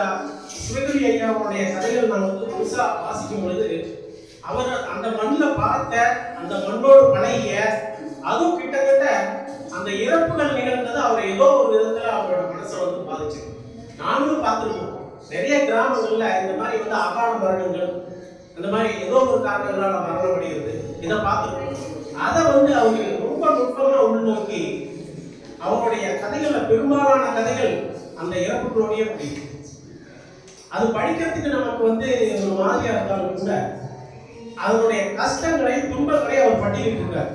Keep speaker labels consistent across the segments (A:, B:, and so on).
A: கிட்டத்தட்ட எனக்கு சிவகிரி ஐயாவுடைய கதைகள் நான் வந்து புதுசா வாசிக்கும் பொழுது அவர் அந்த மண்ணில் பார்த்த அந்த மண்ணோடு பழகிய அதுவும் கிட்டத்தட்ட அந்த இறப்புகள் நிகழ்ந்தது அவர் ஏதோ ஒரு விதத்துல அவரோட மனசை வந்து பாதிச்சு நானும் பார்த்துருக்கோம். நிறைய கிராமங்கள்ல இந்த மாதிரி வந்து அகால மரணங்கள் அந்த மாதிரி ஏதோ ஒரு காரணங்களால மரணம் அடைகிறது இதை பார்த்துருக்கோம். அதை வந்து அவங்க ரொம்ப நுட்பமாக உள்நோக்கி அவருடைய கதைகளில் பெரும்பாலான கதைகள் அந்த இறப்புகளோடய முடியும் அது படிக்கிறதுக்கு நமக்கு வந்து ஒரு மாதிரியா இருந்தாலும் கூட அதனுடைய கஷ்டங்களை துன்பங்களை அவர் பட்டியலிட்டிருக்கார்.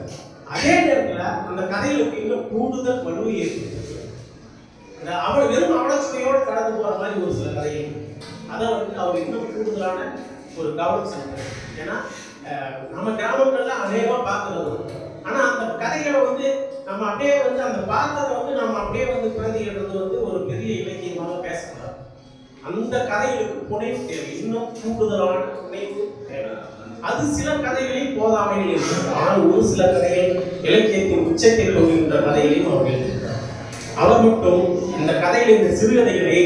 A: அதே நேரத்துல அந்த கதைகளுக்கு இன்னும் கூடுதல் வலுவை ஏற்படுது அவள் வெறும் அவலச்சுவையோடு கடந்து போற மாதிரி ஒரு சில கதைகள் அதை வந்து அவர் இன்னும் கூடுதலான ஒரு கவனம் செலுத்துறாரு. ஏன்னா நம்ம கிராமங்கள்ல அநேகமா பார்க்கறது ஆனா அந்த கதைகளை வந்து நம்ம அப்படியே வந்து அந்த பார்த்ததை வந்து நம்ம அப்படியே வந்து குழந்தைகள் வந்து ஒரு பெரிய இலக்கியம் அந்த கதைகளுக்கு புனைவு தேவை. இன்னும் கூடுதலான புனைவு தேவை. அது சில கதைகளில் போதாமையில் இருக்கிறது ஆனால் ஒரு சில கதைகள் இலக்கியத்தின் உச்சத்தில் கொண்டிருந்த கதைகளையும் அவர் எழுதியிருக்கிறார். அவர் மட்டும் இந்த கதையில் இந்த சிறுகதைகளை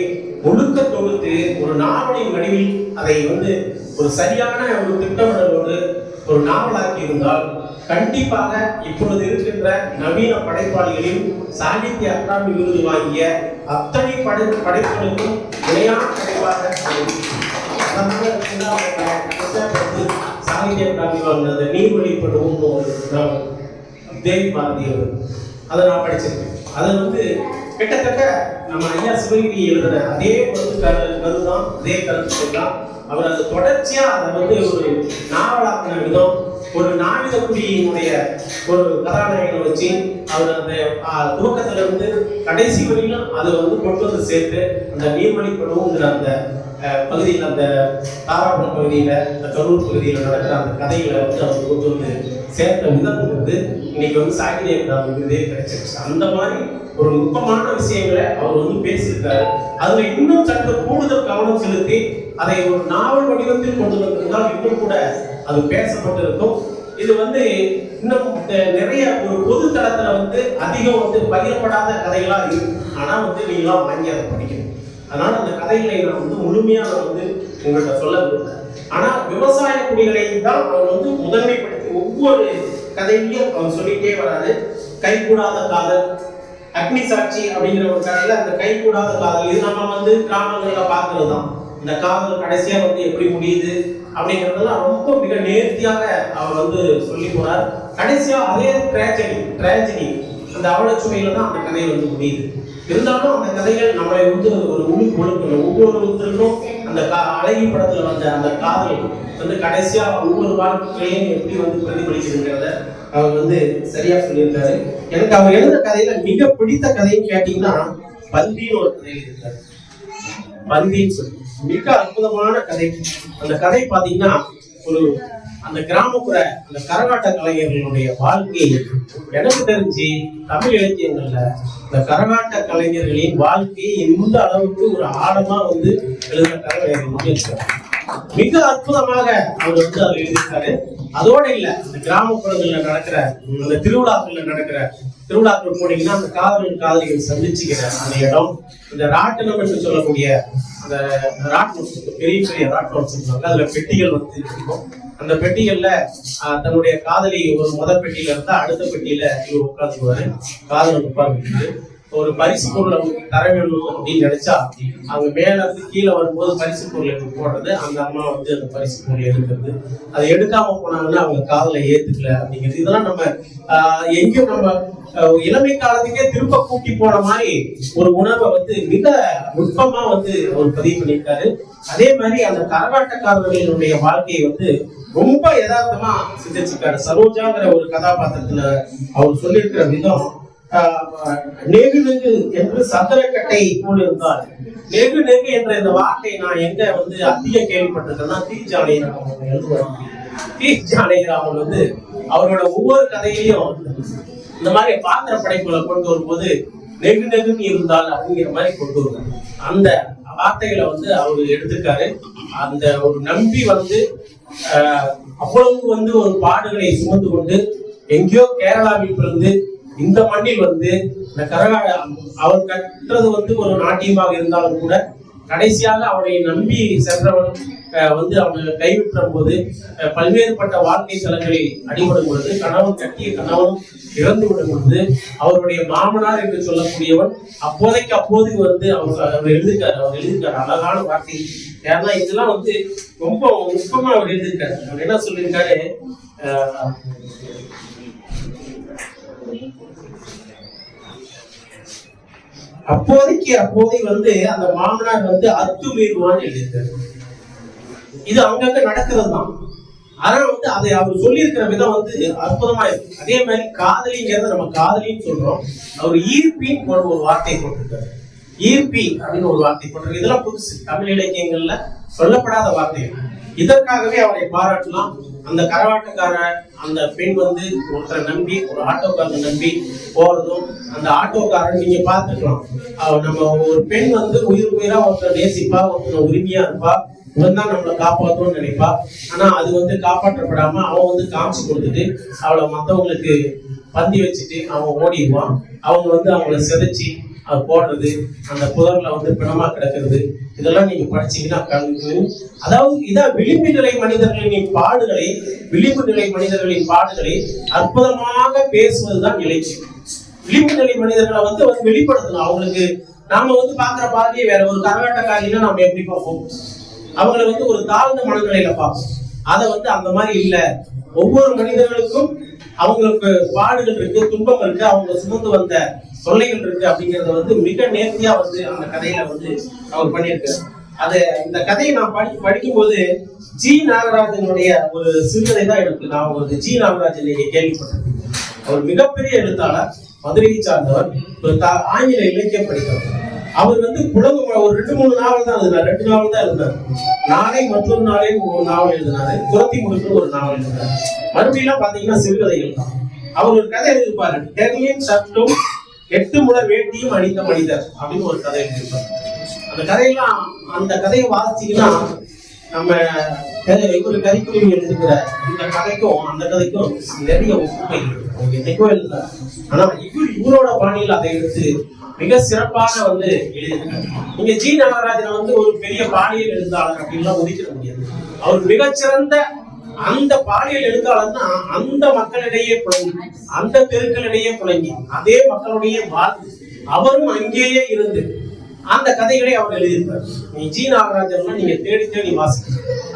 A: ஒழுக்க தொகுத்து ஒரு நாவலின் வடிவில் அதை வந்து ஒரு சரியான ஒரு திட்டமிடலோடு ஒரு நாவலாக்கி இருந்தால் கண்டிப்பாக இப்பொழுது இருக்கின்ற நவீன படைப்பாளிகளில் சாகித்ய அகாடமி விருது வாங்கிய அத்தனை படை படைப்புகளுக்கும் நிலையான படைப்பாக வந்து சாகித்ய அகாடமி வாங்கினது நீர்வழிப்படுவோம் ஒரு நாவல். அவர் அதை நான் படிச்சிருக்கேன். அதை வந்து கிட்டத்தட்ட நம்ம ஐயா சிவகிரி எழுதுன அதே வந்து கரு கருதான் அதே கருத்து தான். அவர் அது தொடர்ச்சியா அதை வந்து ஒரு நாவலாக்கின விதம் ஒரு நாடக குடியினுடைய ஒரு கதாநாயகனை வச்சு அவர் அந்த துவக்கத்துல இருந்து கடைசி வரையிலும் அதை வந்து கொண்டு வந்து சேர்த்து அந்த நீர்வழிப்படுவோங்கிற அந்த பகுதியில் அந்த தாராபுரம் பகுதியில் அந்த கரூர் பகுதியில் நடக்கிற அந்த கதைகளை வந்து அவர் கொண்டு வந்து சேர்த்த விதம் வந்து இன்னைக்கு வந்து சாகித்ய அகாடமி விருதே கிடைச்சிருச்சு. அந்த மாதிரி ஒரு நுட்பமான விஷயங்களை அவர் வந்து பேசியிருக்காரு. அதுல இன்னும் சற்று கூடுதல் கவனம் செலுத்தி அதை ஒரு நாவல் வடிவத்தில் கொண்டு வந்திருந்தால் இன்னும் கூட அது பேசப்பட்டிருக்கும். இது வந்து இன்னும் நிறைய ஒரு பொது தளத்துல வந்து அதிகம் வந்து பகிரப்படாத கதைகளா இருக்கு. ஆனா வந்து நீங்களாம் வாங்கி அதை படிக்கணும். அதனால அந்த கதைகளை நான் வந்து முழுமையா நான் வந்து உங்கள்கிட்ட சொல்ல விரும்புறேன் ஆனா விவசாய குடிகளை தான் அவர் வந்து முதன்மைப்படுத்தி ஒவ்வொரு கதையிலையும் அவர் சொல்லிட்டே கை கைகூடாத காதல் அக்னி சாட்சி அப்படிங்கிற ஒரு கதையில அந்த கைகூடாத காதல் இது நம்ம வந்து கிராமங்களில் பார்க்கறது தான் இந்த காதல் கடைசியா வந்து எப்படி முடியுது? அப்படிங்கிறதெல்லாம் ரொம்ப மிக நேர்த்தியாக அவர் வந்து சொல்லி போனார் கடைசியா அதே ட்ராஜடி ட்ராஜடி அந்த அவலச்சுவையில தான் அந்த கதை வந்து முடியுது. இருந்தாலும் அந்த கதைகள் நம்மளை வந்து ஒரு முழு ஒழுக்கணும் ஒவ்வொருத்தருக்கும் அந்த கா அழகி படத்துல வந்த அந்த காதல் வந்து கடைசியா ஒவ்வொரு வாழ்க்கையிலையும் எப்படி வந்து பிரதிபலிக்குதுங்கிறத அவர் வந்து சரியா சொல்லியிருக்காரு. எனக்கு அவர் எழுத கதையில மிக பிடித்த கதைன்னு கேட்டீங்கன்னா பந்தின்னு ஒரு கதை இருக்காரு பந்தின்னு சொல்லி. மிக அற்புதமான கதை. அந்த கதை பாத்தீங்கன்னா ஒரு அந்த கிராமப்புற அந்த கரகாட்ட கலைஞர்களுடைய வாழ்க்கையை எனக்கு தெரிஞ்சு தமிழ் இலக்கியங்கள்ல இந்த கரகாட்ட கலைஞர்களின் வாழ்க்கையை எந்த அளவுக்கு ஒரு ஆழமா வந்து எழுதுற கதை மிக அற்புதமாக அவர் வந்து அதை எழுதியிருக்காரு. அதோட இல்ல இந்த கிராமப்புறங்கள்ல நடக்கிற அந்த திருவிழாக்கள்ல நடக்கிற திருவிழாக்கள் போனீங்கன்னா அந்த காதலன் காதலிகள் சந்திச்சுக்கிற அந்த இடம் இந்த ராட்டினம் என்று சொல்லக்கூடிய அந்த ராட்டினம் பெரிய பெரிய ராட்டினம் சொல்லுவாங்க அதுல பெட்டிகள் வந்து இருக்கும். அந்த பெட்டிகள்ல தன்னுடைய காதலி ஒரு முத பெட்டியில இருந்தா அடுத்த பெட்டியில இவர் உட்காந்துக்குவாரு காதலன் உட்கார்ந்து ஒரு பரிசு பொருளை தர வேணும் அப்படின்னு நினைச்சா அவங்க மேல இருந்து கீழே வரும்போது பரிசு பொருள் எடுத்து போடுறது அந்த அம்மா வந்து அந்த பரிசு பொருள் எடுக்கிறது. அதை எடுக்காம போனாங்கன்னா அவங்க காதல ஏத்துக்கல அப்படிங்கிறது. இதெல்லாம் நம்ம ஆஹ், எங்கேயும் நம்ம இளமை காலத்துக்கே திரும்ப கூட்டி போன மாதிரி ஒரு உணர்வை வந்து மிக நுட்பமா வந்து அவர் பதிவு பண்ணியிருக்காரு. அதே மாதிரி அந்த கரகாட்டக்காரர்களுடைய வாழ்க்கையை வந்து ரொம்ப யதார்த்தமா சிந்திச்சிருக்காரு. சரோஜாங்கிற ஒரு கதாபாத்திரத்துல அவர் சொல்லியிருக்கிற விதம் நெகு நெகு என்று சதுரக்கட்டை போல் இருந்தார் நெகு நெகு என்ற இந்த வார்த்தை நான் எங்க வந்து அதிக கேள்விப்பட்டிருக்கேன்னா தி ஜானகிராமன் எழுதுவார். தி ஜானகிராமன் வந்து அவரோட ஒவ்வொரு கதையிலையும் இந்த மாதிரி பாத்திர படைப்புகளை கொண்டு வரும்போது நெகு நெகுன்னு இருந்தால் அப்படிங்கிற மாதிரி கொண்டு வருவாங்க அந்த வார்த்தைகளை வந்து அவரு எடுத்திருக்காரு. அந்த ஒரு நம்பி வந்து ஆஹ், அவ்வளவு வந்து ஒரு பாடுகளை சுமந்து கொண்டு எங்கேயோ கேரளாவில் பிறந்து இந்த மண்ணில் வந்து இந்த கரகா அவர் கற்றது வந்து ஒரு நாட்டியமாக இருந்தாலும் கூட கடைசியாக அவனை நம்பி சென்றவன் வந்து அவனை கைவிட்ட போது பல்வேறுபட்ட வாழ்க்கை தலங்களில் அடிபடும் பொழுது கணவன் கட்டிய கணவன் இறந்து விடும் பொழுது அவருடைய மாமனார் என்று சொல்லக்கூடியவன் அப்போதைக்கு அப்போது வந்து அவர் அவர் எழுதிருக்காரு அவர் எழுதியிருக்காரு அழகான வார்த்தை. ஏன்னா இதெல்லாம் வந்து ரொம்ப நுட்பமா அவர் எழுதியிருக்காரு அவர் என்ன சொல்லியிருக்காரு? அப்போதைக்கு அப்போதை வந்து அந்த மாமனார் வந்து அத்துமீறுவான்னு எழுதியிருக்காரு இது அங்கங்க நடக்கிறது தான் ஆனா வந்து அதை அவர் சொல்லியிருக்கிற விதம் வந்து அற்புதமா இருக்கு. அதே மாதிரி காதலிங்கிறத நம்ம காதலின்னு சொல்றோம். அவர் ஈர்ப்பின்னு ஒரு ஒரு வார்த்தை போட்டிருக்காரு. ஈர்ப்பி அப்படின்னு ஒரு வார்த்தை போட்டிருக்காரு. இதெல்லாம் புதுசு. தமிழ் இலக்கியங்கள்ல சொல்லப்படாத வார்த்தைகள். இதற்காகவே அவரை பாராட்டலாம். அந்த கரவாட்டக்கார அந்த பெண் வந்து ஒருத்தரை நம்பி ஒரு ஆட்டோக்காரனை நம்பி போறதும் அந்த ஆட்டோக்காரன் நீங்க பார்த்துக்கலாம். நம்ம ஒரு பெண் வந்து உயிர் உயிரா ஒருத்தர் நேசிப்பா ஒருத்தரை உரிமையா இருப்பா இவன் தான் நம்மளை காப்பாற்றும்னு நினைப்பா. ஆனா அது வந்து காப்பாற்றப்படாம அவன் வந்து காமிச்சு கொடுத்துட்டு அவளை மத்தவங்களுக்கு பந்தி வச்சுட்டு அவன் ஓடிடுவான். அவங்க வந்து அவங்கள சிதைச்சி போடுறது அந்த புதர்ல வந்து பிணமா கிடக்கிறது இதெல்லாம் நீங்க படிச்சீங்கன்னா கண்ணுக்கு அதாவது இதான் விளிம்பு நிலை மனிதர்களின் பாடுகளை விளிம்பு நிலை மனிதர்களின் பாடுகளை அற்புதமாக பேசுவதுதான் இலக்கியம். விளிம்பு நிலை மனிதர்களை வந்து வந்து வெளிப்படுத்தணும். அவங்களுக்கு நாம வந்து பாக்குற பார்வையே வேற. ஒரு கரகாட்டக்காரினா நம்ம எப்படி பார்ப்போம்? அவங்கள வந்து ஒரு தாழ்ந்த மனநிலையில பார்ப்போம். அதை வந்து அந்த மாதிரி இல்ல. ஒவ்வொரு மனிதர்களுக்கும் அவங்களுக்கு பாடுகள் இருக்கு துன்பம் இருக்கு. அவங்க சுமந்து வந்த தொல்லைகள் இருக்கு அப்படிங்கறத வந்து மிக நேர்த்தியா வந்து அந்த கதையில வந்து அவர் பண்ணியிருக்காரு. அது இந்த கதையை நான் படி படிக்கும்போது ஜி நாகராஜனுடைய ஒரு சிறுகதை தான் எனக்கு நான் ஒரு ஜி நாகராஜன் நீங்க கேள்விப்பட்டிருக்கீங்க அவர் மிகப்பெரிய எழுத்தாளர் மதுரையை சார்ந்தவர் ஒரு தா- ஆங்கில இலக்கியம் படித்தவர். அவர் வந்து குழந்தை ஒரு ரெண்டு மூணு நாவல் தான் எழுதினார். ரெண்டு நாவல் தான் எழுதினார். நாளை மற்றொரு நாளே ஒரு நாவல் எழுதினாரு. குரத்தி முடிப்பு ஒரு நாவல் எழுதினார். மறுபடியும் பாத்தீங்கன்னா சிறுகதைகள் தான். அவர் ஒரு கதை எழுதியிருப்பாரு. டெர்லியன் சட்டும் எட்டு முறை வேட்டியும் அணிந்த மனிதர் அப்படின்னு ஒரு கதை எழுதியிருப்பார் அந்த கதையெல்லாம் அந்த கதையை வாசிச்சீங்கன்னா நம்ம கதை- இவர் கரிக்குருவி எழுதுகிற இந்த கதைக்கும் அந்த கதைக்கும் நிறைய ஒப்புமை என்னைக்கோ எழுதுல ஆனா இவர் இவரோட பாணியில் அதை எடுத்து மிக சிறப்பாக வந்து எழுதியிருக்காரு நீங்க ஜி நாகராஜனை வந்து ஒரு பெரிய பாணியில் எழுந்தாளர் அப்படின்லாம் ஒதுக்கிட முடியாது. அவர் மிகச்சிறந்த அந்த பாலியல் எழுத்தாளர்னா அந்த மக்களிடையே புழங்கி அந்த தெருக்களிடையே புழங்கி அதே மக்களுடைய வாழ்ந்து அவரும் அங்கேயே இருந்து அந்த கதைகளை அவர் எழுதியிருப்பார். நீ ஜி நாகராஜன் நீங்க தேடி தேடி வாசிக்க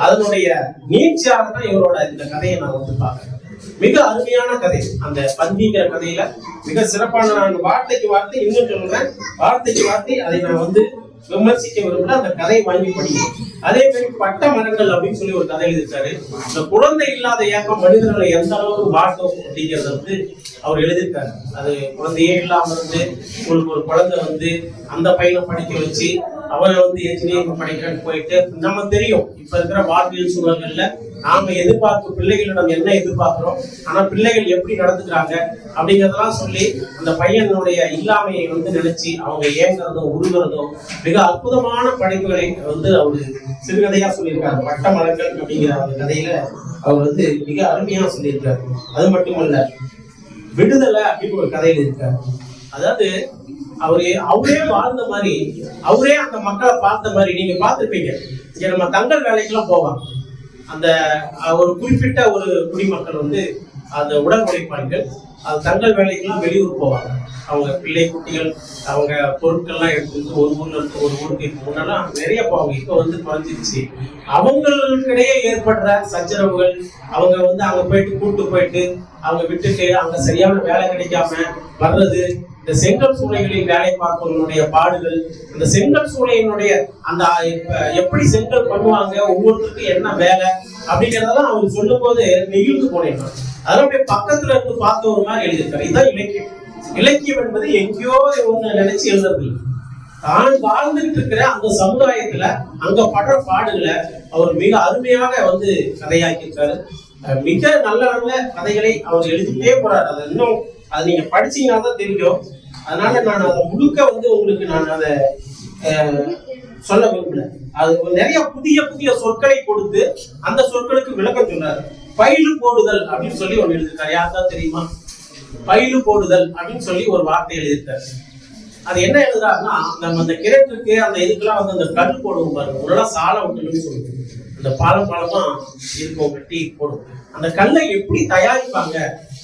A: அதனுடைய நீட்சியாக தான் இவரோட இந்த கதையை நான் வந்து பார்க்கிறேன். மிக அருமையான கதை. அந்த பந்திங்கிற கதையில மிக சிறப்பான நான் வார்த்தைக்கு வார்த்தை இன்னும் சொல்றேன். வார்த்தைக்கு வார்த்தை அதை நான் வந்து விமர்சிக்க விரும்பல அந்த கதையை வாங்கி படிக்கணும் அதே மாதிரி பட்ட மரங்கள் அப்படின்னு சொல்லி ஒரு கதை எழுதிட்டாரு இந்த குழந்தை இல்லாத ஏக்கம் மனிதர்களை எந்த அளவுக்கு வாட்டும் அப்படிங்கறத வந்து அவர் எழுதியிருக்காரு. அது குழந்தையே இல்லாம இருந்து உங்களுக்கு ஒரு குழந்தை வந்து அந்த பையனை படிக்க வச்சு அவரை வந்து என்ஜினியரிங் படிக்கிறேன்னு போயிட்டு நம்ம தெரியும். இப்ப இருக்கிற வாழ்வியல் சூழல்கள்ல நாம எதிர்பார்க்கும் பிள்ளைகளிடம் என்ன எதிர்பார்க்கிறோம்? ஆனா பிள்ளைகள் எப்படி நடந்துக்கிறாங்க? அப்படிங்கறதெல்லாம் சொல்லி அந்த பையனுடைய இல்லாமையை வந்து நினைச்சு அவங்க ஏங்குறதும் உருகிறதும் மிக அற்புதமான படைப்புகளை வந்து அவரு சிறுகதையா சொல்லியிருக்காரு. பட்ட மலர்கள் அப்படிங்கிற அந்த கதையில அவர் வந்து மிக அருமையா சொல்லியிருக்காரு. அது மட்டுமல்ல விடுதலை அப்படின்னு ஒரு கதையில இருக்காரு. அதாவது அவரே அவரே வாழ்ந்த மாதிரி அவரே அந்த மக்களை பார்த்த மாதிரி நீங்க பார்த்துருப்பீங்க. இங்க நம்ம தங்கள் வேலைக்கெல்லாம் போவாங்க. அந்த ஒரு குறிப்பிட்ட ஒரு குடிமக்கள் வந்து அந்த உடல் உழைப்பாளிகள் அது தங்கள் வேலைக்கெல்லாம் வெளியூர் போவாங்க. அவங்க பிள்ளை குட்டிகள் அவங்க பொருட்கள்லாம் எடுத்துட்டு ஒரு ஊர்ல இருந்து ஒரு ஊருக்கு இப்போ முன்னெல்லாம் நிறைய போவாங்க. இப்போ வந்து குறைஞ்சிருச்சு. அவங்களுக்கிடையே ஏற்படுற சச்சரவுகள் அவங்க வந்து அங்க போயிட்டு கூட்டு போயிட்டு அவங்க விட்டுட்டு அங்க சரியான வேலை கிடைக்காம வர்றது இந்த செங்கல் சூளைகளில் வேலை பார்ப்பவர்களுடைய பாடுகள் இந்த செங்கல் சூளையினுடைய அந்த எப்படி செங்கல் பண்ணுவாங்க ஒவ்வொருத்தருக்கும் என்ன வேலை அப்படிங்கறதெல்லாம் அவர் சொல்லும் போது நெகிழ்ந்து போனேன் அதெல்லாம் அப்படியே பக்கத்துல இருந்து பார்த்த ஒரு மாதிரி எழுதியிருக்காரு. இதுதான் இலக்கியம். இலக்கியம் என்பது எங்கேயோ ஒண்ணு நினைச்சு எழுதுறது தான் வாழ்ந்துகிட்டு இருக்கிற அந்த சமுதாயத்துல அங்க படுற பாடுகளை அவர் மிக அருமையாக வந்து கதையாக்கியிருக்காரு. மிக நல்ல நல்ல கதைகளை அவர் எழுதிட்டே போறாரு. அதை இன்னும் அதை நீங்க படிச்சீங்கன்னா தான் தெரியும். அதனால நான் அதை முழுக்க வந்து உங்களுக்கு நான் அதை சொல்ல விரும்பல. அது நிறைய புதிய புதிய சொற்களை கொடுத்து அந்த சொற்களுக்கு விளக்கம் சொன்னாரு. பயிலு போடுதல் அப்படின்னு சொல்லி ஒன்று எழுதிருக்காரு யாருக்கா தெரியுமா? பயிலு போடுதல் அப்படின்னு சொல்லி ஒரு வார்த்தை எழுதியிருக்காரு. அது என்ன எழுதுறாருன்னா நம்ம அந்த கிணற்றுக்கு அந்த இதுக்கெல்லாம் வந்து அந்த கல் போடுவோம் பாருங்க. ஒரு சாலை விட்டுன்னு சொல்லுவோம். அந்த பாலம் பாலமா இருக்கும் வெட்டி போடும் அந்த கல்லை எப்படி தயாரிப்பாங்க?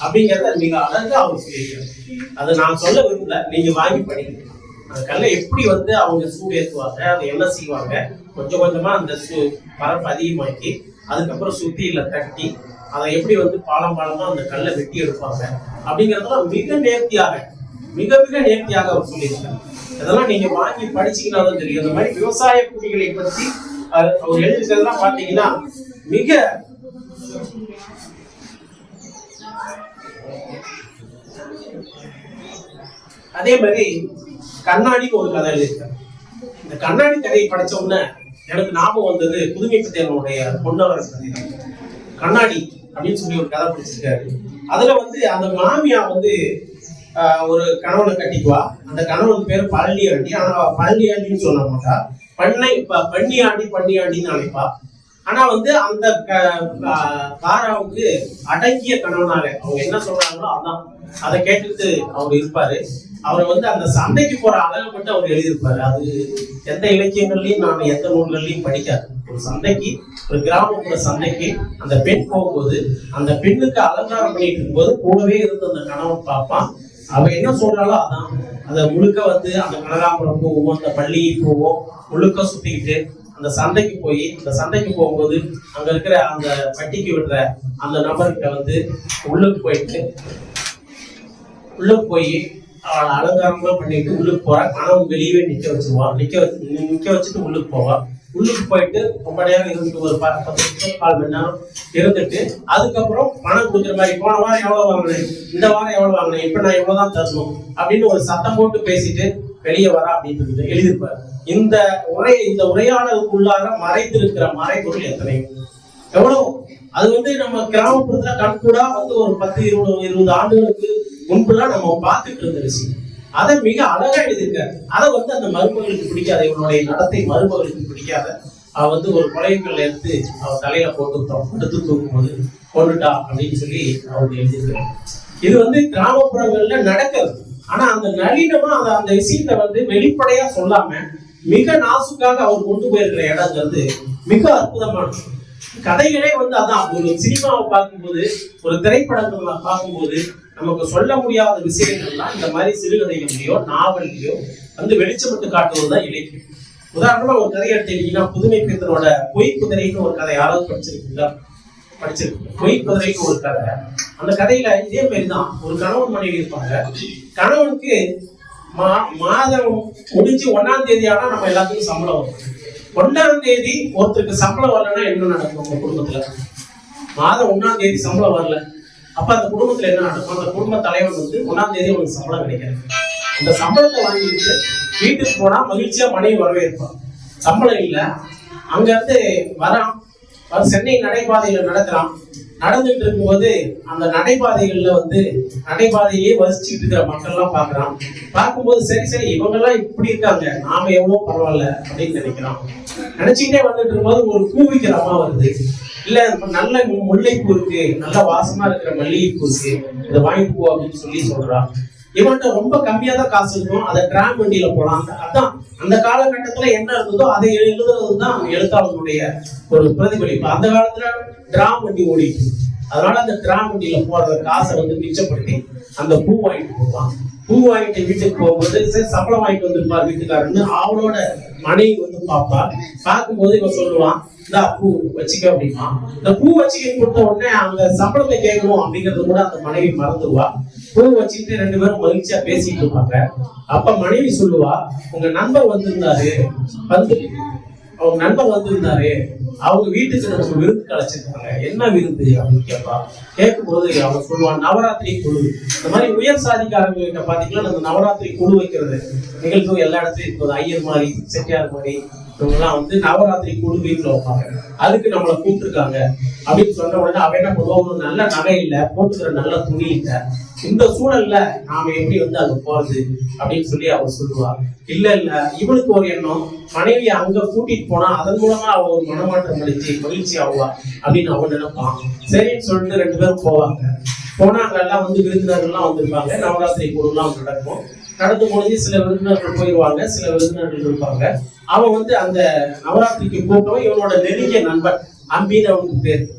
A: அப்படிங்கிறத மிக அழகா அவர் சொல்லியிருக்காரு அதை நான் சொல்ல விரும்பல. நீங்க வாங்கி படிக்கணும் அந்த கல்லை எப்படி வந்து அவங்க சூடு ஏற்றுவாங்க அதை என்ன செய்வாங்க கொஞ்சம் கொஞ்சமா அந்த சூ பரப்பு அதிகமாக்கி அதுக்கப்புறம் சுத்தியில தட்டி அதை எப்படி வந்து பாலம் பாலமா அந்த கல்லை வெட்டி எடுப்பாங்க அப்படிங்கறதெல்லாம் மிக நேர்த்தியாக மிக மிக நேர்த்தியாக அவர் சொல்லியிருக்காரு. இதெல்லாம் நீங்க வாங்கி படிச்சீங்கன்னா தான் தெரியும். இந்த மாதிரி விவசாய குடிகளை பத்தி அவர் அவர் எழுதிக்கிறதெல்லாம் பாத்தீங்கன்னா மிக அதே மாதிரி கண்ணாடிக்கு ஒரு கதை எழுதியிருக்காரு. இந்த கண்ணாடி கதையை படிச்ச உடனே எனக்கு ஞாபகம் வந்தது புதுமை பத்தியனுடைய பொன்னவர் கதை. கண்ணாடி அப்படின்னு சொல்லி ஒரு கதை படிச்சிருக்காரு. அதுல வந்து அந்த மாமியா வந்து ஒரு கணவனை கட்டிக்குவா. அந்த கணவன் பேர் பழனியாண்டி ஆண்டி. ஆனா பழனியாண்டின்னு பழனி ஆண்டின்னு சொல்ல மாட்டா. பண்ணை ப- பண்ணியாண்டின்னு ஆண்டின்னு அழைப்பா. ஆனா வந்து அந்த க- காராவுக்கு அடங்கிய கணவனாக அவங்க என்ன சொல்றாங்களோ அதான். அதை கேட்டுட்டு அவர் இருப்பாரு. அவர் வந்து அந்த சண்டைக்கு போற அழகை மட்டும் அவர் எழுதியிருப்பாரு. அது எந்த இலக்கியங்கள்லயும் நான் எந்த நூல்கள்லயும் படிக்காது. ஒரு சண்டைக்கு ஒரு கிராமப்புற சண்டைக்கு அந்த பெண் போகும்போது அந்த பெண்ணுக்கு அலங்காரம் பண்ணிட்டு இருக்கும்போது கூடவே இருந்து அந்த கணவன் பார்ப்பான். அவ என்ன சொல்றாளோ அதான். அதை முழுக்க வந்து அந்த கனகாம்பரம் போவோம் அந்த பள்ளி போவோம் முழுக்க சுத்திக்கிட்டு அந்த சந்தைக்கு போய் அந்த சந்தைக்கு போகும்போது அங்க இருக்கிற அந்த பட்டிக்கு விடுற அந்த நபர்கிட்ட வந்து உள்ளுக்கு போயிட்டு உள்ளுக்கு போய் அவளை அலங்காரம்லாம் பண்ணிட்டு உள்ளுக்கு போறா. கணவன் வெளியவே நிக்க வச்சிருவான் நிக்க வச்சு நிக்க வச்சுட்டு உள்ளுக்கு போவா. உள்ளுக்கு போயிட்டு ரொம்ப நேரம் இருந்துட்டு ஒரு பத்து பத்து நிமிஷம் கால் மணி நேரம் இருந்துட்டு அதுக்கப்புறம் பணம் கொடுக்குற மாதிரி போன வாரம் எவ்வளவு வாங்கினேன்? இந்த வாரம் எவ்வளவு வாங்கினேன்? இப்ப நான் எவ்வளவுதான் தரணும்? அப்படின்னு ஒரு சத்தம் போட்டு பேசிட்டு வெளியே வரா அப்படின்னு எழுதியிருப்பாரு. இந்த உரை இந்த உரையாடலுக்குள்ளார மறைந்திருக்கிற மறைபொருள் எத்தனையோ எவ்வளவு? அது வந்து நம்ம கிராமப்புறத்துல கண்கூடா வந்து ஒரு பத்து இருபது இருபது ஆண்டுகளுக்கு முன்பெல்லாம் நம்ம பார்த்துட்டு இருந்த விஷயம். அதை மிக அழகா எழுதியிருக்காரு. அதை வந்து அந்த மருமகளுக்கு பிடிக்காத இவனுடைய நடத்தை மருமகளுக்கு பிடிக்காத அவ வந்து ஒரு கொலைகள் எடுத்து அவ தலையில போட்டு எடுத்து படுத்து தூக்கும்போது கொண்டுட்டா அப்படின்னு சொல்லி அவங்க எழுதியிருக்காரு இது வந்து கிராமப்புறங்கள்ல நடக்கிறது. ஆனா அந்த நளினமா அந்த அந்த விஷயத்த வந்து வெளிப்படையா சொல்லாம மிக நாசுக்காக அவர் கொண்டு போயிருக்கிற இடங்கிறது மிக அற்புதமானது. கதைகளே வந்து அதான். ஒரு சினிமாவை பார்க்கும்போது ஒரு திரைப்படங்களை பார்க்கும்போது நமக்கு சொல்ல முடியாத விஷயங்கள்லாம் இந்த மாதிரி சிறுகதைகளையோ நாவல்லையோ வந்து வெளிச்சப்பட்டு காட்டுவது தான் இலக்கியம். உதாரணமா ஒரு கதை எடுத்துக்கிட்டீங்கன்னா புதுமை பித்தனோட பொய் குதிரைன்னு ஒரு கதை யாராவது படிச்சிருக்கீங்களா? படிச்சிருக்கு பொய் குதிரைன்னு ஒரு கதை. அந்த கதையில இதே மாதிரி தான் ஒரு கணவன் மனைவி இருப்பாங்க. கணவனுக்கு மா மாதம் முடிஞ்சு ஒன்னாம் தேதி ஆனா நம்ம எல்லாத்துக்கும் சம்பளம் வரும். ஒன்னாம் தேதி ஒருத்தருக்கு சம்பளம் வரலன்னா என்ன நடக்கும் உங்க குடும்பத்துல? மாதம் ஒன்னாம் தேதி சம்பளம் வரல. அப்ப அந்த குடும்பத்துல என்ன நடக்கும்? அந்த குடும்ப தலைவன் வந்து ஒன்னாம் தேதி உங்களுக்கு சம்பளம் கிடைக்கிறது அந்த சம்பளத்தை வாங்கிட்டு வீட்டுக்கு போனா மகிழ்ச்சியா மனைவி வரவேற்பான் சம்பளம் இல்ல. அங்க இருந்து வரான். வர சென்னை நடைபாதையில நடக்கிறான். நடந்துட்டு இருக்கும்போது அந்த நடைபாதைகள்ல வந்து நடைபாதையே வசிச்சுட்டு இருக்கிற மக்கள் எல்லாம் பாக்குறான் பார்க்கும்போது சரி சரி இவங்க எல்லாம் இப்படி இருக்காங்க. நாம எவ்வளவு பரவாயில்ல அப்படின்னு நினைக்கிறான். நினைச்சுக்கிட்டே வந்துட்டு இருக்கும்போது ஒரு கூவிக்கிற அம்மா வருது. இல்ல நல்ல முல்லைப்பூ இருக்கு. நல்ல வாசமா இருக்கிற மல்லிகைப்பூ இருக்கு. இதை வாங்கிட்டு போ அப்படின்னு சொல்லி சொல்றான் இவன்கிட்ட ரொம்ப கம்மியா தான் காசு இருக்கும். அதை டிராம் வண்டியில போலாம். அந்த- அதான் அந்த காலகட்டத்துல என்ன இருந்ததோ அதை எழுதுறது தான் எழுத்தாளர்களுடைய ஒரு பிரதிபலிப்பு. அந்த காலத்துல டிராம் வண்டி ஓடிட்டு அதனால அந்த டிராம் வண்டியில போற காசை வந்து மிச்சப்படுத்தி அந்த பூ வாங்கிட்டு போவான். பூ வாங்கிட்டு வீட்டுக்கு போகும்போது சரி சம்பளம் வாங்கிட்டு வந்திருப்பார் வீட்டுக்காரன்னு அவளோட மனைவி வந்து பார்ப்பா. பார்க்கும்போது இவன் சொல்லுவான் இந்த பூ வச்சுக்க அப்படிமா இந்த பூ வச்சுக்க கொடுத்த உடனே அந்த சம்பளத்தை கேட்கணும் அப்படிங்கறது கூட அந்த மனைவி மறந்துடுவா. பூ வச்சுக்கிட்டு ரெண்டு பேரும் மகிழ்ச்சியா பேசிட்டு இருப்பாங்க. அப்ப மனைவி சொல்லுவா உங்க நண்பர் வந்திருந்தாரு. வந்து அவங்க நண்பர் வந்திருந்தாரு. அவங்க வீட்டுக்கு நமக்கு விருந்து கலைச்சிருக்காங்க என்ன விருந்து அப்படின்னு கேட்பா கேட்கும்போது அவங்க சொல்லுவான் நவராத்திரி குழு. இந்த மாதிரி உயர் சாதிக்காரங்க கிட்ட பாத்தீங்கன்னா அந்த நவராத்திரி குழு வைக்கிறது நிகழ்வு எல்லா இடத்துலயும் இருக்குது ஐயர் மாதிரி செட்டியார் மாதிரி இவங்கெல்லாம் வந்து நவராத்திரி கூடு வீட்டுல வைப்பாங்க அதுக்கு நம்மளை கூப்பிட்டுருக்காங்க. அப்படின்னு சொன்ன உடனே அவன் என்ன பண்ணுவான்? நல்ல நகை இல்ல போட்டுக்கிற நல்ல துணி இல்ல. இந்த சூழல்ல நாம எப்படி வந்து அங்க போறது? அப்படின்னு சொல்லி அவ சொல்லுவா இல்ல இல்ல இவனுக்கு ஒரு எண்ணம். மனைவி அங்க கூட்டிட்டு போனா அதன் மூலமா அவ ஒரு மனமாற்றம் அளிச்சு மகிழ்ச்சி ஆவா அப்படின்னு அவன் நினைப்பான். சரின்னு சொல்லிட்டு ரெண்டு பேரும் போவாங்க. போனா அங்கெல்லாம் வந்து விருந்தினர்கள்லாம் வந்திருப்பாங்க. நவராத்திரி குழுலாம் நடக்கும். நடந்து போது சில விருந்தினர்கள் போயிடுவாங்க சில விருந்தினர்கள் இருப்பாங்க. அவன் வந்து அந்த நவராத்திரிக்கு கூப்பிட்டவன் இவனோட நெருங்கிய நண்பன் அம்பின்னு அவனுக்கு பேர்.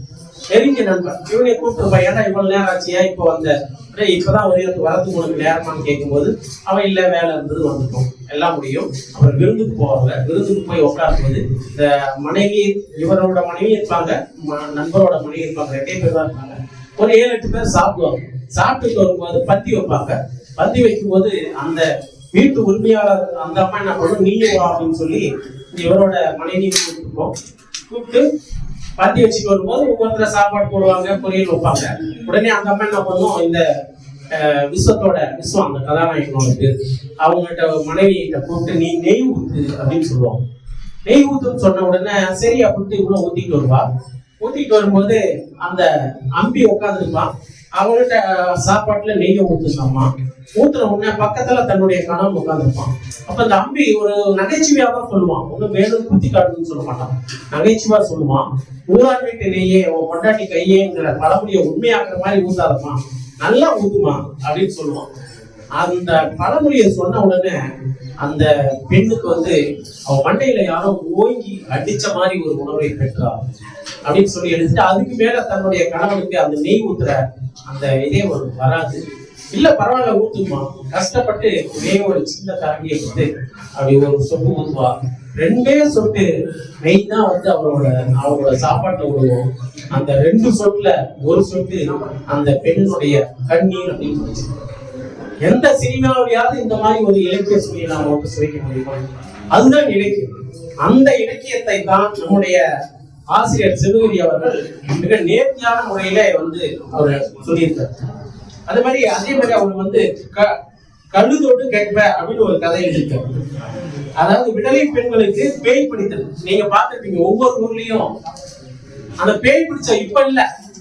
A: நெருங்கிய நண்பன். இவனை கூப்பிட்டுருப்பான் ஏன்னா இவ்வளவு நேரம் ஆச்சியா இப்போ வந்த? இப்பதான் ஒரு வரத்துக்கு உனக்கு நேரமான்னு கேட்கும்போது அவன் இல்ல வேலை இருந்தது வந்துட்டோம். எல்லாம் முடியும். அப்புறம் விருந்துக்கு போவாங்க. விருந்துக்கு போய் உட்காரும்போது இந்த மனைவி இவரோட மனைவி இருப்பாங்க ம- நண்பரோட மனைவி இருப்பாங்க. ரெண்டே பேர் தான் இருப்பாங்க. ஒரு ஏழு எட்டு பேர் சாப்பிடுவாங்க. சாப்பிட்டுட்டு வரும்போது பத்தி வைப்பாங்க. பத்தி வைக்கும்போது அந்த வீட்டு உரிமையாளர் அந்த அம்மா என்ன பண்ணும்? நீயும் வா அப்படின்னு சொல்லி இவரோட மனைவியை கூப்பிட்டுருப்போம் கூப்பிட்டு பத்தி வச்சுட்டு வரும்போது ஒவ்வொருத்தர சாப்பாடு போடுவாங்க பொரியல் வைப்பாங்க. உடனே அந்த அம்மா என்ன பண்ணும்? இந்த விஸ்வத்தோட விஸ்வம் அந்த கதாநாயகனோட பேர். அவங்ககிட்ட மனைவியிட்ட கூப்பிட்டு நீ நெய் ஊத்து அப்படின்னு சொல்லுவாங்க. நெய் ஊத்துன்னு சொன்ன உடனே சரி அப்படின்ட்டு இவ்வளவு ஊத்திட்டு வருவா. ஊத்திட்டு வரும்போது அந்த அம்பி உட்காந்துருப்பான் அவங்கள்ட்ட சாப்பாட்டுல நெய்ய ஊத்துனாமா? ஊத்துற உடனே பக்கத்துல தன்னுடைய கணவன் உட்காந்துருப்பான் அப்ப அந்த அம்பி ஒரு நகைச்சுவையா தான் சொல்லுவான். ஒண்ணு வேணும் குத்தி காட்டுன்னு சொல்ல மாட்டான். நகைச்சுவா சொல்லுவான். ஊரார் வீட்டு நெய்யே உன் பொண்டாட்டி கையேங்கிற பழமொழியை உண்மையாக்குற மாதிரி ஊத்தாதம்மா. நல்லா ஊத்துமா அப்படின்னு சொல்லுவான். அந்த பழமொழியை சொன்ன உடனே அந்த பெண்ணுக்கு வந்து அவன் மண்டையில யாரோ ஓங்கி அடிச்ச மாதிரி ஒரு உணர்வை பெற்றா அப்படின்னு சொல்லி எடுத்துட்டு அதுக்கு மேல தன்னுடைய கணவனுக்கு அந்த நெய் ஊத்துற அந்த இதே ஒரு வராது. இல்ல பரவாயில்ல ஊத்துமா? கஷ்டப்பட்டு ஒரே ஒரு சின்ன கரண்டியை வந்து அப்படி ஒரு சொட்டு ஊத்துவா. ரெண்டே சொட்டு நெய் தான் வந்து அவரோட அவரோட சாப்பாட்டுல விடுவோம் அந்த ரெண்டு சொட்டுல ஒரு சொட்டு அந்த பெண்ணுடைய கண்ணீர் அப்படின்னு எந்த சினிமாவிலையாவது இந்த மாதிரி ஒரு இலக்கிய சொல்லி நாம் வந்து சுவைக்க முடியுமா? அதுதான் இலக்கியம். அந்த இலக்கியத்தை தான் நம்முடைய ஆசிரியர் சிவகிரி அவர்கள் மிக நேர்த்தியான முறையில வந்து அவர் சொல்லியிருக்கார். அதே மாதிரி அதே மாதிரி அவர் வந்து க கழுதோடு கேட்ப அப்படின்னு ஒரு கதை எழுதியிருக்காரு. அதாவது விடலை பெண்களுக்கு பேய் பிடித்தல். நீங்க பார்த்துருப்பீங்க ஒவ்வொரு ஊர்லயும் அந்த பேய் பிடிச்ச இப்ப இல்ல.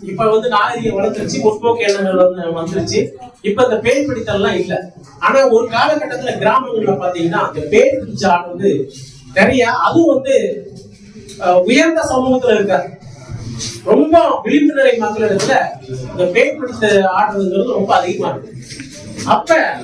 A: இப்ப வந்து நாகரிகம் வளர்ந்துருச்சு முற்போக்கு எண்ணங்கள் வந்து வந்துருச்சு. இப்ப இந்த பேய் பிடித்தல்லாம் இல்ல. ஆனா ஒரு காலகட்டத்துல கிராமங்கள்ல பாத்தீங்கன்னா அந்த பேய் பிடிச்ச ஆள் வந்து நிறைய அதுவும் வந்து உயர்ந்த சமூகத்துல இருக்காரு. ரொம்ப விளிம்பு நிலை மக்களிடத்துல இந்த பேய் பிடித்த ஆடுறதுங்கிறது ரொம்ப அதிகமா இருக்கு. அப்ப